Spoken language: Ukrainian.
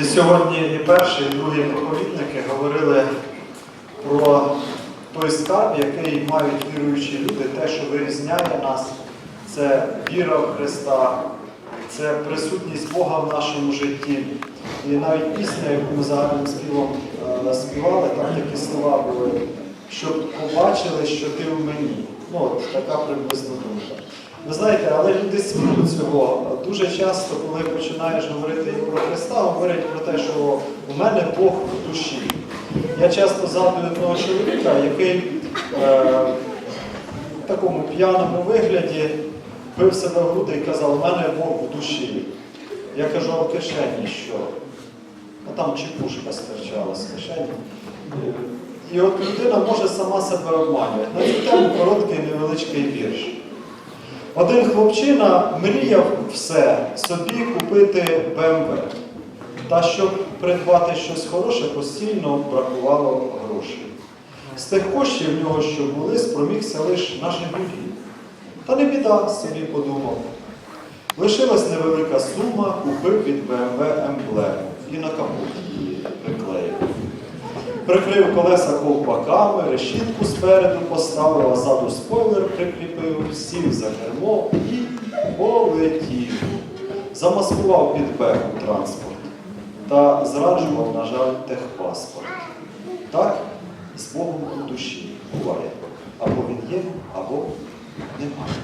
І Сьогодні і перший, і другий проповідники говорили про той скарб, який мають віруючі люди, те, що вирізняє нас, це віра в Христа, це присутність Бога в нашому житті. І навіть пісня, яку ми загальним співом е, співали, там такі слова були, щоб побачили, що ти в мені. Ну, от така приблизно думка. Ви знаєте, але люди світу цього дуже часто, коли починаєш говорити про Христа, говорять про те, що у мене Бог в душі. Я часто згадую одного чоловіка, який е, в такому п'яному вигляді пив себе в груди і казав, у мене Бог в душі. Я кажу, а в кишені що? А там чепушка стирчала з кишені. І от людина може сама себе обманювати. На цю тему короткий невеличкий вірш. Один хлопчина мріяв все собі купити БМВ. Та щоб придбати щось хороше, постійно бракувало грошей. З тих коштів в нього, що були, спромігся лише на Жигулі. Та не біда, собі подумав. Лишилась невелика сума, купив від БМВ емблему і на капот її приклеїв. Прикрив колеса ковпаками, решітку спереду поставив, а ззаду спойлер прикріпив, сів за кермо і полетів. Замаскував під беху транспорт та зраджував, на жаль, техпаспорт. Так з Богом у душі буває. Або він є, або немає.